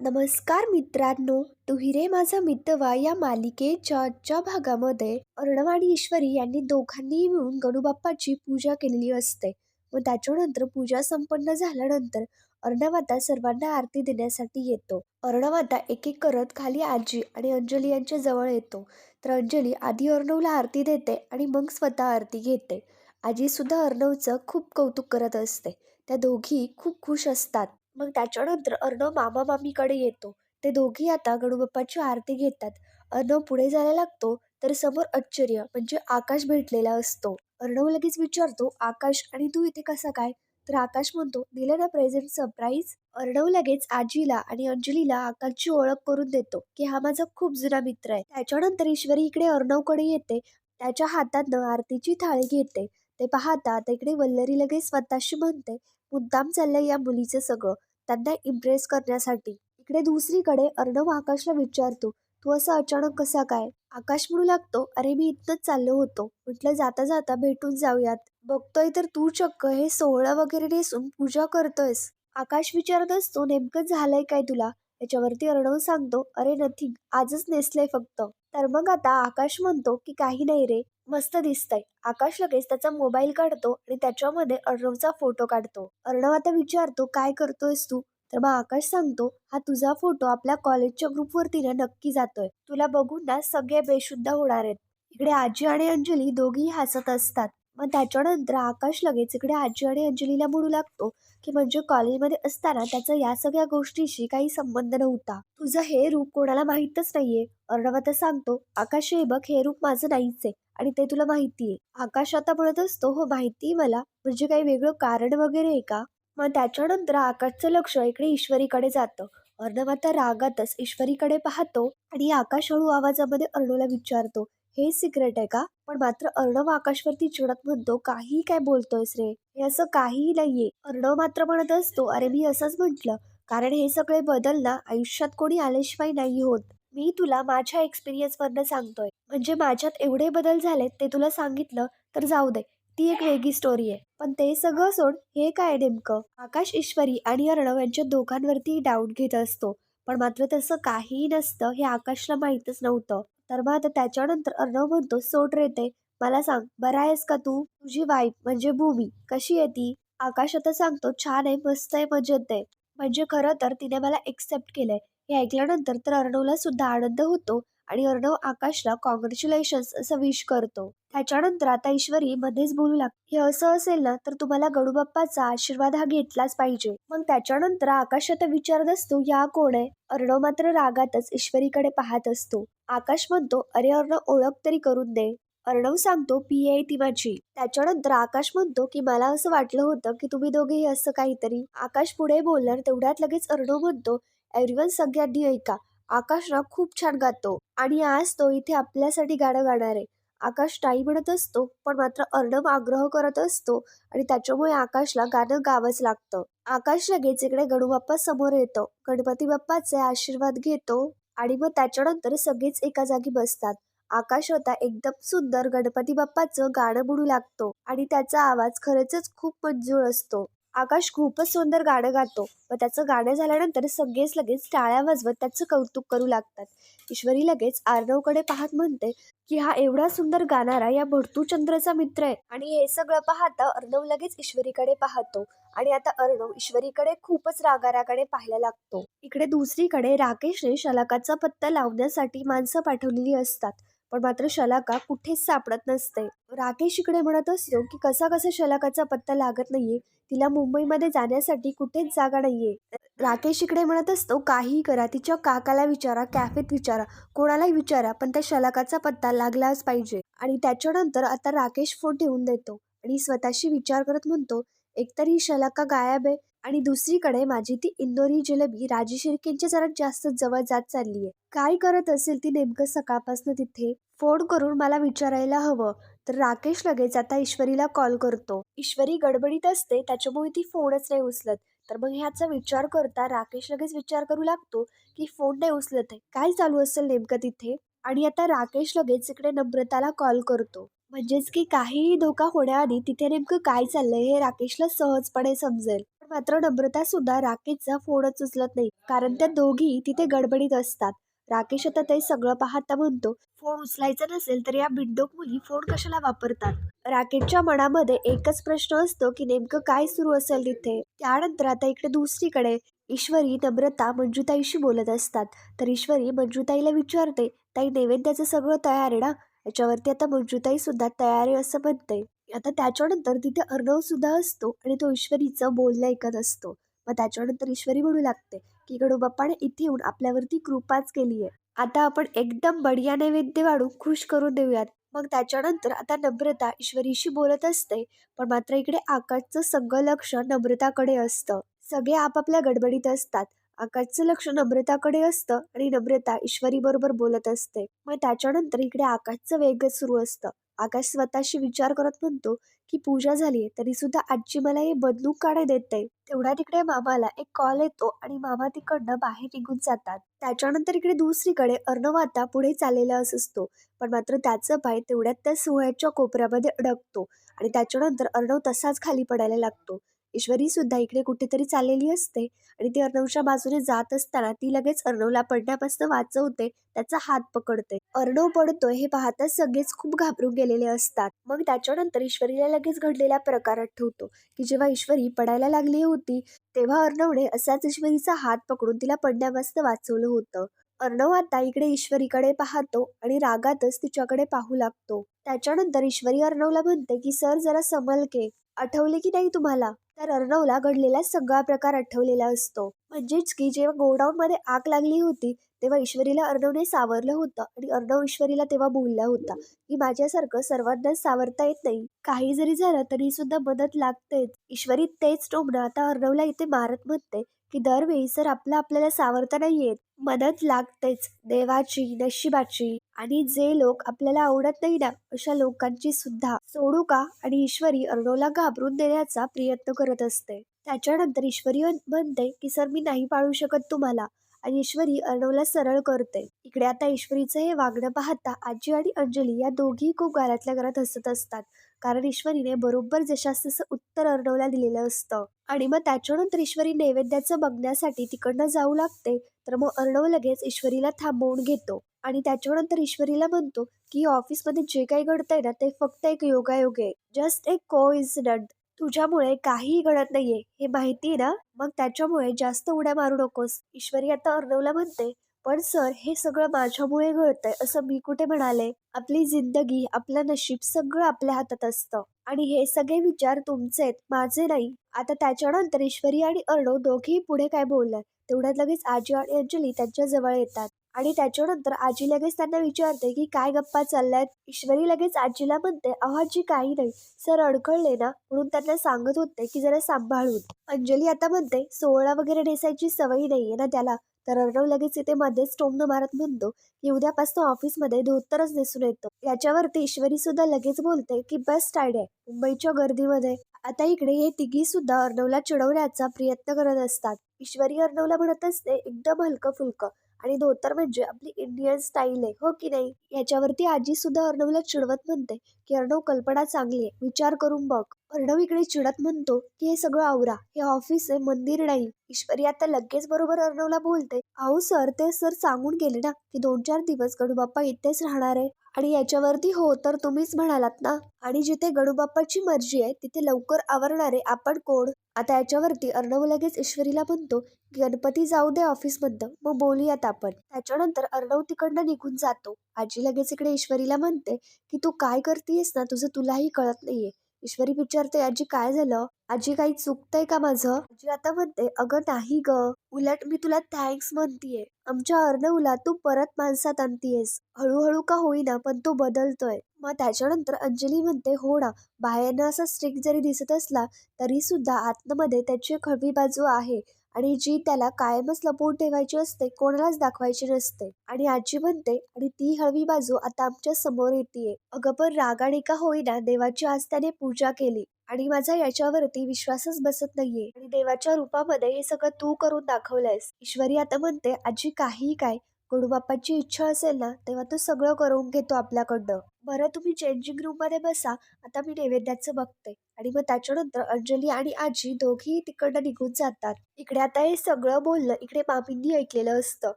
नमस्कार मित्रांनो तू हिरे माझा मितवा या मालिकेच्या आजच्या भागामध्ये अर्णव आणि ईश्वरी यांनी दोघांनीही मिळून गणूबाप्पाची पूजा केलेली असते. व त्याच्यानंतर पूजा संपन्न झाल्यानंतर अर्णव आता सर्वांना आरती देण्यासाठी येतो. अर्णव आता एक एक करत खाली आजी आणि अंजली यांच्या जवळ येतो. तर अंजली आधी अर्णवला आरती देते आणि मग स्वतः आरती घेते. आजी सुद्धा अर्णवचं खूप कौतुक करत असते. त्या दोघी खूप खुश असतात. मग त्याच्यानंतर अर्णव मामा मामीकडे येतो. ते दोघी आता गणूबाप्पाची आरती घेतात. अर्णव पुढे जायला लागतो तर समोर आश्चर्य म्हणजे आकाश भेटलेला असतो. अर्णव लगेच विचारतो आकाश आणि तू इथे कसा काय? तर आकाश म्हणतो दिलं ना प्रेझेंट सरप्राईज अर्णव लगेच आजीला आणि अंजलीला आकाशची ओळख करून देतो की हा माझा खूप जुना मित्र आहे. त्याच्यानंतर ईश्वरी इकडे अर्णवकडे येते त्याच्या हातातनं आरतीची थाळी घेते. ते पाहता आता इकडे वल्लरी लगेच स्वतःशी म्हणते मुद्दाम चाललंय या मुलीचं सगळं. त्यांना इम्प्रेस करण्यासाठी. इकडे दुसरीकडे अर्णव आकाशला विचारतो तू असं अचानक कसा काय? आकाश म्हणू लागतो अरे मी इथंच चाललो होतो. म्हटलं जाता जाता भेटून जाऊयात. बघतोय तर तू चक्क हे सोहळा वगैरे नेसून पूजा करतोयस. आकाश विचारत असतो नेमकं झालंय काय तुला? याच्यावरती अर्णव सांगतो अरे नथिंग. आजच नेसलंय फक्त. तर मग आता आकाश म्हणतो की काही नाही रे. मस्त दिसतंय. आकाश लगेच त्याचा मोबाईल काढतो आणि त्याच्यामध्ये अर्णवचा फोटो काढतो. अर्णव आता विचारतो काय करतोयस तू? तर मग आकाश सांगतो हा तुझा फोटो आपल्या कॉलेजच्या ग्रुपवरती ना नक्की जातोय. तुला बघून ना सगळे बेशुद्ध होणार आहेत. इकडे आजी आणि अंजली दोघी हसत असतात. मग त्याच्यानंतर आकाश लगेच इकडे आजी आणि अंजलीला म्हणू लागतो की म्हणजे कॉलेजमध्ये असताना त्याचा या सगळ्या गोष्टीशी काही संबंध नव्हता. तुझं हे रूप कोणाला माहीतच नाहीये. अर्णव आता सांगतो आकाश हे बघ हे रूप माझं नाहीच आहे आणि ते तुला माहितीये. आकाश आता म्हणत असतो हो माहिती मला. म्हणजे काही वेगळं कारण वगैरे आहे का? मग त्याच्यानंतर आकाशचं लक्ष इकडे ईश्वरीकडे जातं. अर्णव आता रागातच ईश्वरीकडे पाहतो आणि आकाश हळू आवाजामध्ये अर्णवला विचारतो हे सिक्रेट आहे का? पण मात्र अर्णव आकाशवरती चिडत म्हणतो काही काय बोलतोयस रे? हे असं काहीही नाहीये. अर्णव मात्र म्हणत असतो अरे मी असंच म्हटलं. कारण हे सगळे बदल ना आयुष्यात कोणी आलेशिवाय नाही होत. मी तुला माझ्या एक्सपिरियन्स वरनं सांगतोय. म्हणजे माझ्यात एवढे बदल झालेत ते तुला सांगितलं तर जाऊ दे. ती एक वेगळी स्टोरी आहे. पण ते सगळं सोड हे काय नेमकं? आकाश ईश्वरी आणि अर्णव यांच्या दोघांवरती डाऊट घेत असतो. पण मात्र तसं काहीही नसतं हे आकाशला माहीतच नव्हतं. तर मग आता त्याच्यानंतर अर्णव म्हणतो सोड रे ते. मला सांग बरा आहेस का तू? तुझी वाईफ म्हणजे भूमी कशी आहे ती? आकाश आता सांगतो छान आहे मस्त आहे मजेत आहे. म्हणजे खरं तर तिने मला एक्सेप्ट केलंय. हे ऐकल्यानंतर तर अर्णवला सुद्धा आनंद होतो आणि अर्णव आकाशला कॉंग्रॅच्युलेशन्स असं विश करतो. त्याच्यानंतर आता ईश्वरी मध्येच बोलू लागते. हे असं असेल ना तर तुम्हाला गडूबाप्पाचा आशीर्वाद हा घेतलाच पाहिजे. मग त्याच्यानंतर आकाश आता विचारत असतो या कोण आहे? अर्णव मात्र रागातच ईश्वरीकडे पाहत असतो. आकाश म्हणतो अरे अर्णव ओळख तरी करून दे. अर्णव सांगतो पी आहे ती माझी. त्याच्यानंतर आकाश म्हणतो की मला असं वाटलं होतं की तुम्ही दोघेही असं काहीतरी. आकाश पुढे बोलणार तेवढ्यात लगेच अर्णव म्हणतो एव्हरीवन सगळ्यांनी ऐका आकाश ना खूप छान गातो आणि आज तो इथे आपल्यासाठी गाणं गाणार आहे. आकाश नाही म्हणत असतो पण मात्र अर्णव आग्रह करत असतो आणि त्याच्यामुळे आकाशला गाणं गावंच लागतं. आकाश लगेच इकडे गणू बाप्पा समोर येतो. गणपती बाप्पाचे आशीर्वाद घेतो आणि मग त्याच्यानंतर सगळेच एका जागी बसतात. आकाश होता एकदम सुंदर. गणपती बाप्पाचं गाणं म्हणू लागतो आणि त्याचा आवाज खरंच खूप मंजूळ असतो. आकाश खूपच सुंदर गाणं गातो. व त्याचं गाणं झाल्यानंतर सगळेच लगेच टाळ्या वाजवत त्याचं कौतुक करू लागतात. ईश्वरी लगेच आर्णवकडे पाहत म्हणते की हा एवढा सुंदर गाणारा या भरतूचंद्रचा मित्र आहे आणि हे सगळं पाहता अर्णव लगेच ईश्वरीकडे पाहतो आणि आता अर्णव ईश्वरीकडे खूपच रागारागाने पाहायला लागतो. इकडे दुसरीकडे राकेशने शलाकाचा पत्ता लावण्यासाठी माणसं पाठवलेली असतात. पण मात्र शलाका कुठेच सापडत नसते. राकेश इकडे म्हणत असतो की कसा कसा शलाकाचा पत्ता लागत नाहीये तिला मुंबईमध्ये जाण्यासाठी कुठेच जागा नाहीये. राकेश इकडे म्हणत असतो काहीही करा तिच्या काकाला विचारा कॅफेत विचारा कोणालाही विचारा पण त्या शलाकाचा पत्ता लागलाच पाहिजे. आणि त्याच्यानंतर आता राकेश फोन ठेवून देतो आणि स्वतःशी विचार करत म्हणतो एकतर ही शलाका गायब आहे आणि दुसरीकडे माझी ती इंदोरी जिलेबी राजी शिर्केंच्या जरा जास्त जवळ जात चालली आहे काय करत असेल ती नेमकं सकाळपासून तिथे? फोन करून मला विचारायला हवं. तर राकेश लगेच आता ईश्वरीला कॉल करतो. ईश्वरी गडबडीत असते त्याच्यामुळे ती फोनच नाही उचलत. तर मग ह्याचा विचार करता राकेश लगेच विचार करू लागतो की फोन नाही उचलत आहे. काय चालू असेल नेमकं तिथे? आणि आता राकेश लगेच इकडे नम्रताला कॉल करतो. म्हणजेच की काहीही धोका होण्याआधी तिथे नेमकं काय चाललंय हे राकेशला सहजपणे समजेल. मात्र नम्रता सुद्धा राकेशचा फोनच उचलत नाही. कारण त्या दोघी तिथे गडबडीत असतात. राकेश आता ते सगळं पाहता म्हणतो फोन उचलायचा नसेल तर या बिंडोक मुली फोन कशाला वापरतात? राकेशच्या मनामध्ये एकच प्रश्न असतो की नेमकं काय सुरू असेल तिथे. त्यानंतर आता इकडे दुसरीकडे ईश्वरी नम्रता मंजुताईशी बोलत असतात. तर ईश्वरी मंजुताईला विचारते ताई नैवेद्याचं सगळं तयार आहे ना? याच्यावरती आता मंजुताई सुद्धा तयार आहे असं म्हणते. आता त्याच्यानंतर तिथे अर्णव सुद्धा असतो आणि तो ईश्वरीचं बोलणं ऐकत असतो. मग त्याच्यानंतर ईश्वरी म्हणू लागते की गणूबाप्पाने इथे येऊन आपल्यावरती कृपाच केली आहे. आता आपण एकदम बढिया नैवेद्य वाढून खुश करून देऊयात. मग त्याच्यानंतर आता नम्रता ईश्वरीशी बोलत असते पण मात्र इकडे आकाशचं सगळं लक्ष नम्रताकडे असतं. सगळे आपापल्या गडबडीत असतात. आकाशचं लक्ष नम्रताकडे असतं आणि नम्रता ईश्वरी बरोबर बोलत असते. मग त्याच्यानंतर इकडे आकाशचं वेगच सुरू असतं. आकाश स्वतःशी विचार करत म्हणतो की पूजा झाली तरी सुद्धा आजी मला हे बदलून काढे देत नाही. तेवढ्या तिकडे मामाला एक कॉल येतो आणि मामा तिकडनं बाहेर निघून जातात. त्याच्यानंतर इकडे दुसरीकडे अर्णव आता पुढे चाललेला असतो. पण मात्र त्याचं पाय तेवढ्यात त्या सोहळ्याच्या कोपऱ्यामध्ये अडकतो आणि त्याच्यानंतर अर्णव तसाच खाली पडायला लागतो. ईश्वरी सुद्धा इकडे कुठेतरी चाललेली असते आणि ती अर्णवच्या बाजूने जात असताना ती लगेच अर्णवला पडण्यापासून वाचवते त्याचा हात पकडते. अर्णव पडतोय हे पाहताच सगळेच खूप घाबरून गेलेले असतात. मग त्याच्यानंतर ईश्वरीला लगेच घडलेला प्रकार आठवतो की जेव्हा ईश्वरी पडायला लागली होती तेव्हा अर्णवने असाच ईश्वरीचा हात पकडून तिला पडण्यापासून वाचवलं होतं. अर्णव आता इकडे ईश्वरीकडे पाहतो आणि रागातच तिच्याकडे पाहू लागतो. त्याच्यानंतर ईश्वरी अर्णवला म्हणते की सर जरा समलके आठवले की नाही तुम्हाला? तर अर्णवला घडलेला सगळा प्रकार आठवलेला असतो. म्हणजेच की जेव्हा गोडाऊन मध्ये आग लागली होती तेव्हा ईश्वरीला अर्णवने सावरलं होतं आणि अर्णव ईश्वरीला तेव्हा बोलला होता की माझ्यासारखं सर्वांनाच सावरता येत नाही. काही जरी झालं तरी सुद्धा मदत लागतेच. ईश्वरी तेच टोमणं आता अर्णवला इथे मारत म्हणते. की दरवेळी सर आपलं आपल्याला सावरता नाही येत मदत लागतेच देवाची नशिबाची. आणि जे लोक आपल्याला आवडत नाही ना अशा लोकांची सुद्धा सोडू का आणि ईश्वरी अर्णवला घाबरून देण्याचा प्रयत्न करत असते. त्याच्यानंतर ईश्वरी म्हणते की सर मी नाही पाळू शकत तुम्हाला. आणि ईश्वरी अर्णवला सरळ करते. इकडे आता ईश्वरीचं हे वागणं पाहता आजी आणि अंजली या दोघी खूप घरातल्या घरात हसत असतात. कारण ईश्वरीने बरोबर जशास तसं उत्तर अर्णवला दिलेलं असतं. आणि मग त्याच्यानंतर ईश्वरी नैवेद्याचं बघण्यासाठी तिकडनं जाऊ लागते तर मग अर्णव लगेच ईश्वरीला थांबवून घेतो. आणि त्याच्यानंतर ईश्वरीला म्हणतो की ऑफिसमध्ये जे काही घडतंय ना ते फक्त एक योगायोग आहे. जस्ट एक को इन्सिडंट तुझ्यामुळे काहीही घडत नाहीये. हे माहिती आहे ना? मग त्याच्यामुळे जास्त उड्या मारू नकोस. ईश्वरी आता अर्णवला म्हणते पण सर हे सगळं माझ्यामुळे घडतंय असं मी कुठे म्हणाले? आपली जिंदगी आपलं नशीब सगळं आपल्या हातात असतं. आणि हे सगळे विचार तुमचे आहेत माझे नाही. आता त्याच्यानंतर ईश्वरी आणि अर्णव दोघेही पुढे काय बोलणार? तेवढ्यात लगेच आजी आणि अंजली त्यांच्या जवळ येतात. आणि त्याच्यानंतर आजी लगेच त्यांना विचारते की काय गप्पा चालल्यात? ईश्वरी लगेच आजीला म्हणते आजी काही नाही. सर अडखळले ना? म्हणून त्यांना सांगत होते की जरा सांभाळून. अंजली आता म्हणते सोहळा वगैरे नेसायची सवय नाहीये ना त्याला. तर अर्णव लगेच इथे मध्येच टोमणं मारत म्हणतो की उद्यापासून ऑफिसमध्ये धोतरच दिसून येतो. याच्यावरती ईश्वरी सुद्धा लगेच बोलते की बेस्ट आयडिया मुंबईच्या गर्दीमध्ये. आता इकडे हे तिघी सुद्धा अर्णवला चिडवण्याचा प्रयत्न करत असतात. ईश्वरी अर्णवला म्हणत असते एकदम हलकं फुलकं आणि धोतर म्हणजे आपली इंडियन स्टाईल आहे हो की नाही? याच्यावरती आजी सुद्धा अर्णवला चिडवत म्हणते की अर्णव कल्पना चांगली आहे. विचार करून बघ. अर्णव इकडे चिडत म्हणतो की हे सगळं आवरा. हे ऑफिस आहे मंदिर नाही. ईश्वरी आता लगेच बरोबर अर्णवला बोलते. अहो सर ते सर सांगून गेले ना की दोन चार दिवस गणूबाप्पा इथेच राहणार आहे. आणि याच्यावरती हो तर तुम्हीच म्हणालात ना? आणि जिथे गणूबाप्पाची मर्जी आहे तिथे लवकर आवरणारे आपण कोण? आता याच्यावरती अर्णव लगेच ईश्वरीला म्हणतो गणपती जाऊ दे ऑफिसमधनं मग बोलूयात आपण. त्याच्यानंतर अर्णव तिकडनं निघून जातो. आजी लगेच इकडे ईश्वरीला म्हणते की तू काय करतेयस ना तुझं तुलाही कळत नाहीये. ईश्वरी विचारते आजी काय झालं? आजी काही चुकतंय का माझं? आजी आता म्हणते अगं नाही ग. उलट मी तुला थँक्स म्हणतीये. आमच्या अर्णवला तू परत माणसात आणतीयस. हळूहळू का होईना पण तो बदलतोय. मग त्याच्यानंतर अंजली म्हणते हो ना. बाहेरनं असा स्ट्रिक्ट जरी दिसत असला तरी सुद्धा आतमध्ये त्याची खळवी बाजू आहे. आणि जी त्याला कायमच लपवून ठेवायची असते कोणालाच दाखवायची नसते. आणि आजी म्हणते आणि ती हळवी बाजू आता आमच्यासमोर येते अगं पण रागाने का होईना देवाची आज त्याने पूजा केली. आणि माझा याच्यावरती विश्वासच बसत नाहीये. आणि देवाच्या रूपामध्ये हे सगळं तू करून दाखवलंयस. ईश्वरी आता म्हणते आजी काही काय. गुरुबाप्पाची इच्छा असेल ना तेव्हा तो सगळं करून घेतो आपल्याकडनं. बरं तुम्ही चेंजिंग रूममध्ये बसा. आता मी नैवेद्याचं बघते. आणि मग त्याच्यानंतर अंजली आणि आजी दोघीही तिकडनं निघून जातात. इकडे आता हे सगळं बोललं इकडे मामींनी ऐकलेलं असतं.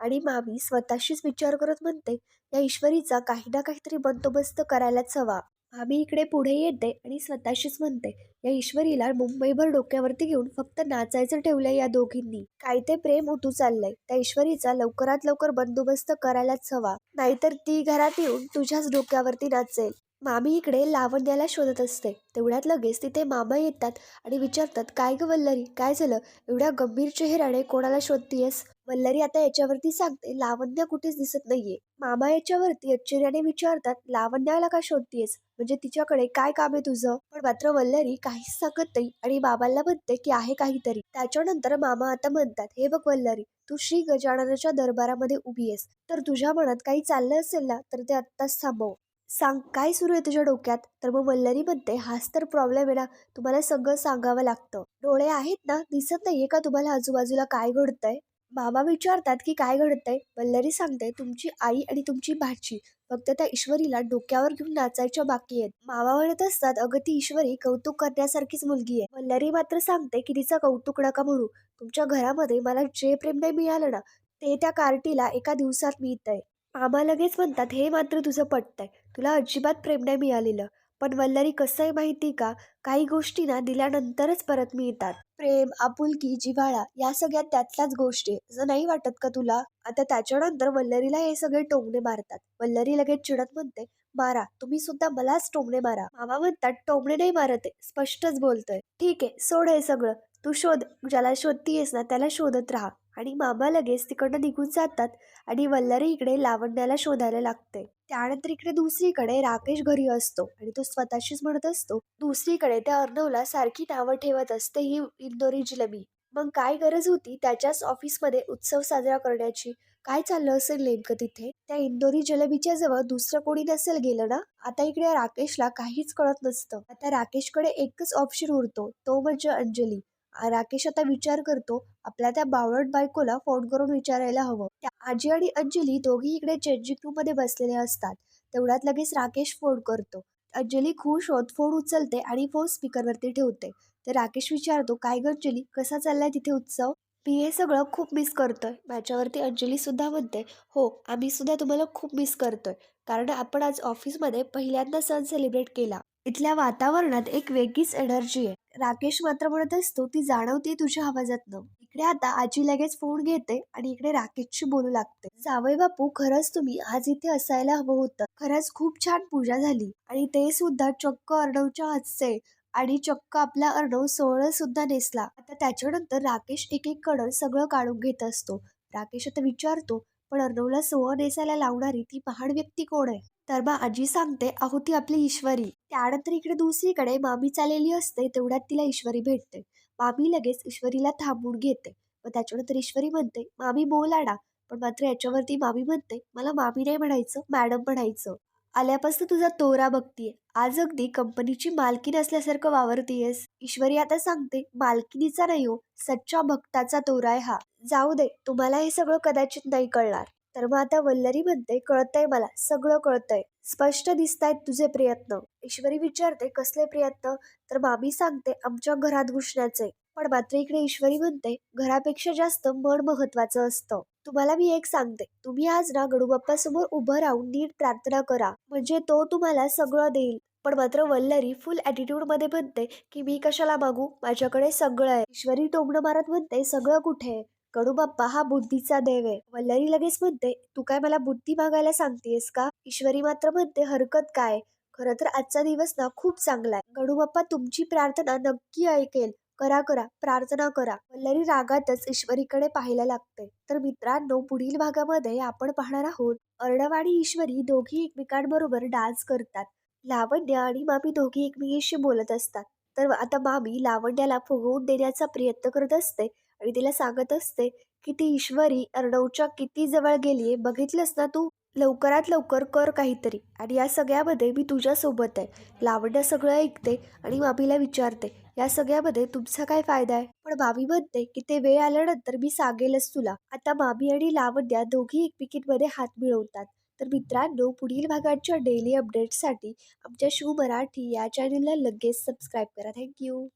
आणि मामी स्वतःशीच विचार करत म्हणते या ईश्वरीचा काही ना काहीतरी बंदोबस्त करायलाच हवा. मामी इकडे पुढे येते आणि स्वतःशीच म्हणते या ईश्वरीला मुंबईभर डोक्यावरती घेऊन फक्त नाचायचं ठेवलंय या दोघींनी. काय ते प्रेम उतू चाललंय. त्या ईश्वरीचा लवकरात लवकर बंदोबस्त करायलाच हवा. नाहीतर ती घरात येऊन तुझ्याच डोक्यावरती नाचेल. मामी इकडे लावण्याला शोधत असते. तेवढ्यात लगेच तिथे मामा येतात आणि विचारतात काय ग वल्लरी? काय झालं? एवढ्या गंभीर चेहऱ्याने कोणाला शोधतीयस? वल्लरी आता याच्यावरती सांगते लावण्य कुठेच दिसत नाहीये. मामा याच्यावरती आश्चर्याने विचारतात लावण्याला का शोधतीयस? म्हणजे तिच्याकडे काय काम आहे तुझं? पण मात्र वल्लरी काहीच सांगत नाही आणि बाबांना म्हणते की आहे काहीतरी. त्याच्यानंतर मामा आता म्हणतात हे बघ वल्लरी तू श्री गजाननाच्या दरबारामध्ये उभी आहेस. तर तुझ्या मनात काही चाललं असेल ना तर ते आत्ताच थांबव. सांग काय सुरू आहे तुझ्या डोक्यात? तर मग वल्लरीमध्ये हाच तर प्रॉब्लेम आहे ना तुम्हाला सगळं सांगावं लागतं. डोळे आहेत ना दिसत नाहीये का तुम्हाला आजूबाजूला काय घडतंय? मामा विचारतात की काय घडतंय? वल्लरी सांगते तुमची आई आणि तुमची भाची फक्त त्या ईश्वरीला डोक्यावर घेऊन नाचायच्या बाकी आहेत. मामा म्हणत असतात अगं ती ईश्वरी कौतुक करण्यासारखीच मुलगी आहे. वल्लरी मात्र सांगते की तिचं कौतुक नका म्हणू. तुमच्या घरामध्ये मला जे प्रेम नाही मिळालं ना ते त्या कार्टीला एका दिवसात मिळतंय. मामा लगेच म्हणतात हे मात्र तुझं पटतंय. तुला अजिबात प्रेम नाही मिळालेलं. पण वल्लरी कसं आहे माहिती का? काही गोष्टींना दिल्यानंतरच परत मिळतात. प्रेम आपुलकी जिव्हाळा या सगळ्या त्यातल्याच गोष्टी आहे. असं नाही वाटत का तुला? आता त्याच्यानंतर वल्लरीला हे सगळे टोमणे मारतात. वल्लरी लगेच चिडत म्हणते मारा तुम्ही सुद्धा मलाच टोमणे मारा. मामा म्हणतात टोमणे नाही मारत आहे. स्पष्टच बोलतोय. ठीक आहे सोड हे सगळं. तू शोध. ज्याला शोधतीयेस ना त्याला शोधत राहा. आणि मामा लगेच तिकडनं निघून जातात आणि वल्लरी इकडे लावण्याला शोधायला लागते. त्यानंतर इकडे दुसरीकडे राकेश घरी असतो आणि तो स्वतःशीच म्हणत असतो दुसरीकडे त्या अर्णवला सारखी नावं ठेवत असते ही इंदोरी जिलेबी. मग काय गरज होती त्याच्याच ऑफिसमध्ये उत्सव साजरा करण्याची? काय चाललं असेल नेमकं तिथे? त्या इंदोरी जलेबीच्या जवळ दुसरं कोणी नसेल गेलं ना? आता इकडे राकेशला काहीच कळत नसतं. आता राकेशकडे एकच ऑप्शन उरतो तो म्हणजे अंजली. राकेश आता विचार करतो आपल्या त्या बावळट बायकोला फोन करून विचारायला हवं. त्या आजी आणि अंजली दोघी इकडे चेंजिंग रूममध्ये बसलेले असतात. तेवढ्यात लगेच राकेश फोन करतो. अंजली खुश होत फोन उचलते आणि फोन स्पीकरवरती ठेवते. तर राकेश विचारतो काय ग अंजली कसा चाललाय तिथे उत्सव? मी हे सगळं खूप मिस करतोय. माझ्यावरती अंजली सुद्धा म्हणते हो आम्ही सुद्धा तुम्हाला खूप मिस करतोय. कारण आपण आज ऑफिसमध्ये पहिल्यांदा सण सेलिब्रेट केला. इथल्या वातावरणात एक वेगळीच एनर्जी आहे. राकेश मात्र म्हणत असतो ती जाणवते तुझ्या आवाजातनं. इकडे आता आजी लगेच फोन घेते आणि इकडे राकेशशी बोलू लागते. जावई बापू खरंच तुम्ही आज इथे असायला हवं होतं. खरंच खूप छान पूजा झाली. आणि ते सुद्धा चक्क अर्णवच्या हातचे आणि चक्क आपला अर्णव सोहळं सुद्धा नेसला. आता त्याच्यानंतर राकेश एक एक कडं सगळं काढून घेत असतो. राकेश आता विचारतो पण अर्णवला सोहळं नेसायला लावणारी ती महान व्यक्ती कोण आहे? तर मग आजी सांगते अहो ती आपली ईश्वरी. त्यानंतर इकडे दुसरीकडे मामी चाललेली असते तेवढ्यात तिला ईश्वरी भेटते. मामी लगेच ईश्वरीला थांबून घेते. मग त्याच्यानंतर ईश्वरी म्हणते मामी बोला ना पण मात्र याच्यावरती मामी म्हणते मला मामी नाही म्हणायचं मॅडम म्हणायचं. आल्यापासून तुझा तोरा बघतीये. आज अगदी कंपनीची मालकीन असल्यासारखं वावरतीयस. ईश्वरी आता सांगते मालकिनीचा नाही हो सच्चा भक्ताचा तोरा आहे हा. जाऊ दे तुम्हाला हे सगळं कदाचित नाही कळणार. तर मग आता वल्लरी म्हणते कळतंय मला सगळं कळतंय. स्पष्ट दिसतायत तुझे प्रयत्न. ईश्वरी विचारते कसले प्रयत्न? तर मामी सांगते आमच्या घरात घुसण्याचे. पण मात्र इकडे ईश्वरी म्हणते घरापेक्षा जास्त मन महत्वाचं असतं. तुम्हाला मी एक सांगते तुम्ही आज ना गडूबाप्पा समोर उभं राहून नीट प्रार्थना करा. म्हणजे तो तुम्हाला सगळं देईल. पण मात्र वल्लरी फुल ॲटिट्यूडमध्ये म्हणते की मी कशाला मागू? माझ्याकडे सगळं आहे. ईश्वरी टोमणं मारत म्हणते सगळं कुठे आहे? कडूबाप्पा हा बुद्धीचा देव आहे. वल्लरी लगेच म्हणते तू काय मला बुद्धी मागायला सांगतेस का? ईश्वरी मात्र म्हणते हरकत काय? खरं तर आजचा दिवस ना खूप चांगला आहे. गडूबाप्पा तुमची प्रार्थना नक्की ऐकेल. करा करा प्रार्थना करा. वल्लरी रागातच ईश्वरीकडे पाहायला लागते तर मित्रांनो पुढील भागामध्ये आपण पाहणार आहोत अर्णव आणि ईश्वरी दोघी एकमेकांबरोबर डान्स करतात. लावण्य आणि मामी दोघी एकमेकीशी बोलत असतात. तर आता मामी लावण्याला फुगवून देण्याचा प्रयत्न करत असते आणि तिला सांगत असते की ती ईश्वरी अर्णवच्या किती जवळ गेलीये बघितलंस ना तू? लवकरात लवकर कर काहीतरी. आणि या सगळ्यामध्ये मी तुझ्यासोबत आहे. लावण्या सगळं ऐकते आणि मामीला विचारते. या सगळ्यामध्ये तुमचा काय फायदा आहे? पण मामी म्हणते की ते वेळ आल्यानंतर मी सांगेलच तुला. आता मामी आणि लावण्या दोघी एकमेकींमध्ये हात मिळवतात. तर मित्रांनो पुढील भागाच्या डेली अपडेट्ससाठी आमच्या शिव मराठी या चॅनलला लगेच सबस्क्राईब करा. थँक्यू